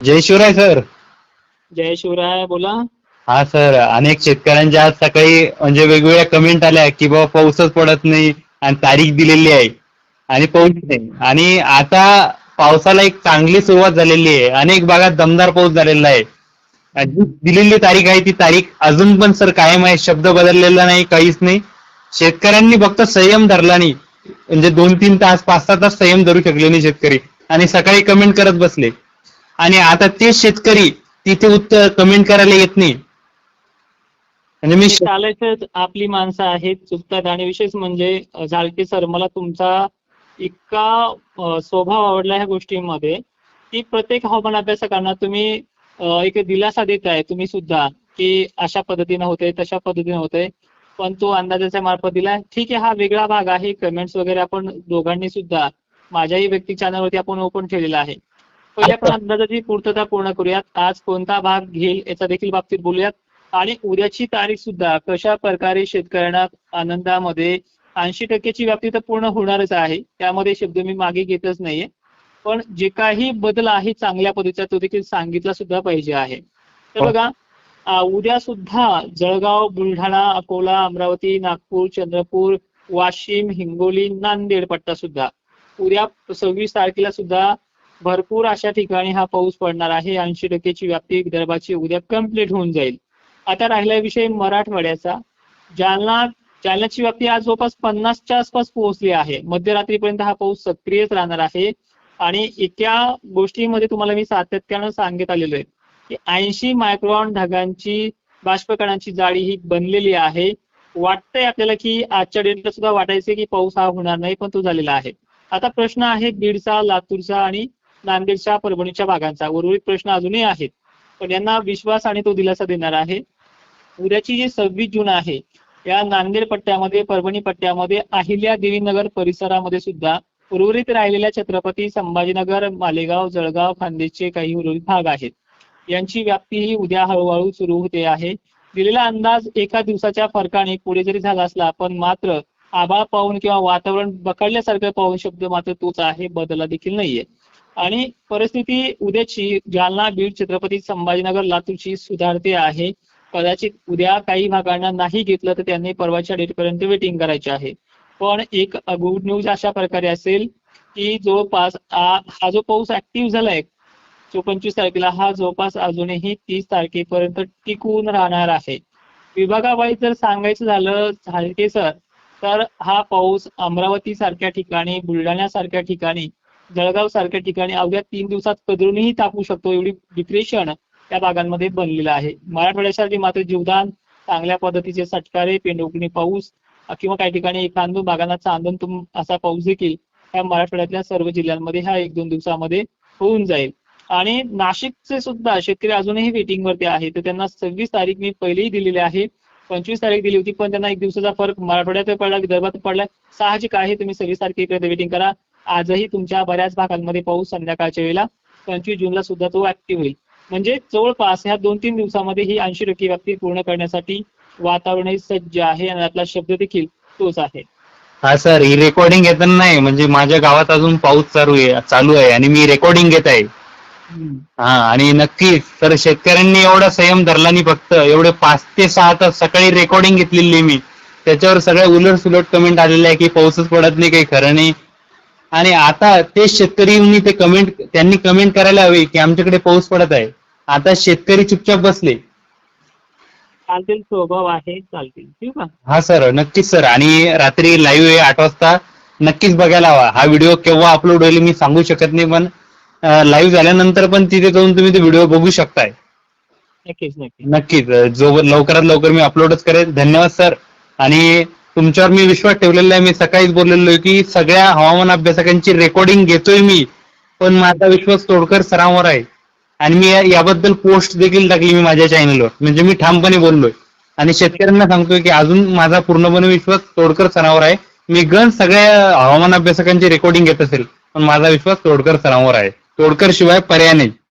जय Shivray sir. जय शिवराय बोला. हा सर. अनेक शेतकऱ्यांच्या आज सकाळी म्हणजे वेगवेगळ्या कमेंट आल्या की बाबा पाऊसच पडत नाही आणि तारीख दिलेली आहे आणि पाऊस नाही. आणि आता पावसाला एक चांगली सुरुवात झालेली आहे. अनेक भागात दमदार पाऊस झालेला आहे. जी दिलेली तारीख आहे ती तारीख अजून पण सर कायम आहे. शब्द बदललेला नाही काहीच नाही. शेतकऱ्यांनी फक्त संयम धरला नाही. म्हणजे दोन तीन तास पाच सहा तास संयम धरू शकले नाही शेतकरी. आणि सकाळी कमेंट करत बसले. आणि आता तेच शेतकरी तिथे उत्तर कमेंट करायला येत नाही. म्हणजे मी ते आपली माणसं आहेत चुकतात. आणि विशेष म्हणजे झालके सर मला तुमचा इतका स्वभाव आवडला ह्या गोष्टींमध्ये की प्रत्येक हवामान अभ्यासकांना तुम्ही एक दिलासा देत आहे तुम्ही सुद्धा की अशा पद्धतीने होते तशा पद्धतीने होते पण तो अंदाजाच्या मार्फत दिला. ठीक आहे हा वेगळा भाग आहे. कमेंट्स वगैरे आपण दोघांनी सुद्धा माझ्याही व्यक्ती चॅनलवरती आपण ओपन ठेवलेला आहे. पहिले आपण अंदाजाची पूर्तता पूर्ण करूयात. आज कोणता भाग घेईल याच्या देखील बाबतीत बोलूयात. आणि उद्याची तारीख सुद्धा कशा प्रकारे शेतकऱ्यांना आनंदामध्ये ऐंशी टक्क्याची व्याप्ती तर पूर्ण होणारच आहे. त्यामध्ये शब्द मी मागे घेतच नाहीये. पण जे काही बदल आहे चांगल्या पद्धतीचा तो देखील सांगितला सुद्धा पाहिजे आहे. तर बघा उद्या सुद्धा जळगाव बुलढाणा अकोला अमरावती नागपूर चंद्रपूर वाशिम हिंगोली नांदेड पट्टा सुद्धा. उद्या सव्वीस तारखेला सुद्धा भरपूर अशा ठिकाणी हा पाऊस पडणार आहे. ऐंशी टक्केची व्याप्ती विदर्भाची उद्या कंप्लीट होऊन जाईल. आता राहिला विषय मराठवाड्याचा. जालना जालन्याची व्याप्ती आज जवळपास पन्नासच्या आसपास पोहोचली आहे. मध्यरात्रीपर्यंत हा पाऊस सक्रियच राहणार आहे. आणि इतक्या गोष्टीमध्ये तुम्हाला मी सातत्यानं सांगत आलेलो आहे की ऐंशी मायक्रॉन ढगांची बाष्पकणांची जाळी ही बनलेली आहे. वाटतंय आपल्याला की आजच्या डेटला सुद्धा वाटायचं की पाऊस हा होणार नाही पण तो झालेला आहे. आता प्रश्न आहे बीडचा लातूरचा आणि नांदेडच्या परभणीच्या भागांचा. उर्वरित प्रश्न अजूनही आहेत. पण यांना विश्वास आणि तो दिलासा देणार आहे. उद्याची जी सव्वीस जून आहे या नांदेड पट्ट्यामध्ये परभणी पट्ट्यामध्ये अहिल्या देवीनगर परिसरामध्ये सुद्धा उर्वरित राहिलेल्या छत्रपती संभाजीनगर मालेगाव जळगाव खानदेशचे काही उर्वरित भाग आहेत. यांची व्याप्ती ही उद्या हळूहळू सुरू होते आहे. दिलेला अंदाज एका दिवसाच्या फरकाने पुढे जरी झाला असला पण मात्र आभाळ पाहून किंवा वातावरण बकडल्यासारखं पाहून शब्द मात्र तोच आहे बदलला देखील नाहीये. आणि परिस्थिती उद्याची जालना बीड छत्रपती संभाजीनगर लातूरची सुधारते आहे. कदाचित उद्या काही भागांना नाही घेतलं तर त्यांनी परवाच्या डेटपर्यंत वेटिंग करायची आहे. पण एक गुड न्यूज अशा प्रकारे असेल की जवळपास हा जो पाऊस ऍक्टिव्ह झालाय जो पंचवीस तारखेला हा जवळपास अजूनही तीस तारखेपर्यंत टिकून राहणार आहे. विभागावाईज जर सांगायचं झालं झालके सर तर हा पाऊस अमरावती सारख्या ठिकाणी बुलढाण्यासारख्या ठिकाणी जळगाव सारख्या ठिकाणी अवघ्या तीन दिवसात कदरूनही तापू शकतो एवढी डिप्रेशन त्या भागांमध्ये बनलेलं आहे. मराठवाड्यासाठी मात्र जीवदान चांगल्या पद्धतीचे सटकारे पेंडोकणी पाऊस किंवा काही ठिकाणी एखाद भागांना चांदन तुम असा पाऊस देखील ह्या मराठवाड्यातल्या सर्व जिल्ह्यांमध्ये ह्या एक दोन दिवसामध्ये होऊन जाईल. आणि नाशिकचे सुद्धा शेतकरी अजूनही वेटिंग वरती आहे तर त्यांना सव्वीस तारीख मी पहिलेही दिलेली आहे. पंचवीस तारीख दिली होती पण त्यांना एक दिवसाचा फरक मराठवाड्यात पडला विदर्भात पडला. साहजिक आहे तुम्ही सव्वीस तारखेपर्यंत वेटिंग करा. आजही तुमच्या बऱ्याच भागांमध्ये पाऊस संध्याकाळच्या वेळेला पंचवीस जूनला सुद्धा तो ऍक्टिव्ह होईल. म्हणजे जवळपास ह्या दोन तीन दिवसामध्ये ही ऐंशी टक्के व्याप्ती पूर्ण करण्यासाठी वातावरणही सज्ज आहे आणि त्यातला शब्द देखील तोच आहे. हा सर ही रेकॉर्डिंग येताना नाही म्हणजे माझ्या गावात अजून पाऊस चालू आहे चालू आहे आणि मी रेकॉर्डिंग घेत आहे. हा आणि नक्कीच तर शेतकऱ्यांनी एवढा संयम धरला नाही फक्त एवढे पाच ते सहा तास सकाळी रेकॉर्डिंग घेतलेली मी. त्याच्यावर सगळ्या उलट सुलट कमेंट आलेले आहे की पाऊसच पडत नाही काही खरं नाही. आणि आता तेच शेतकरी ते कमेंट त्यांनी कमेंट करायला हवी की आमच्याकडे पाऊस पडत आहे. आता शेतकरी चुपचाप बसले. चालतील स्वभाव आहे चालतील. ठीक आहे. हा सर नक्कीच सर आणि रात्री लाईव्ह आहे आठ वाजता. नक्कीच बघायला हवा. हा व्हिडिओ केव्हा अपलोड होईल मी सांगू शकत नाही पण लाईव्ह झाल्यानंतर पण तिथे जाऊन तुम्ही ते व्हिडिओ बघू शकताय. नक्कीच नक्कीच. जो लवकरात लवकर मी अपलोडच करेन. धन्यवाद सर आणि तुमच्यावर मी विश्वास ठेवलेला आहे. मी सकाळीच बोललेलो की सगळ्या हवामान अभ्यासकांची रेकॉर्डिंग घेतोय मी. पण माझा विश्वास तोडकर सरांवर आहे. आणि मी याबद्दल पोस्ट देखील टाकली मी माझ्या चॅनलवर म्हणजे मी ठामपणे बोललोय. आणि शेतकऱ्यांना सांगतोय की अजून माझा पूर्णपणे विश्वास तोडकर सरांवर आहे. मी गण सगळ्या हवामान अभ्यासकांची रेकॉर्डिंग घेत असेल पण माझा विश्वास तोडकर सरांवर आहे. तोडकर शिवाय पर्याय नाही.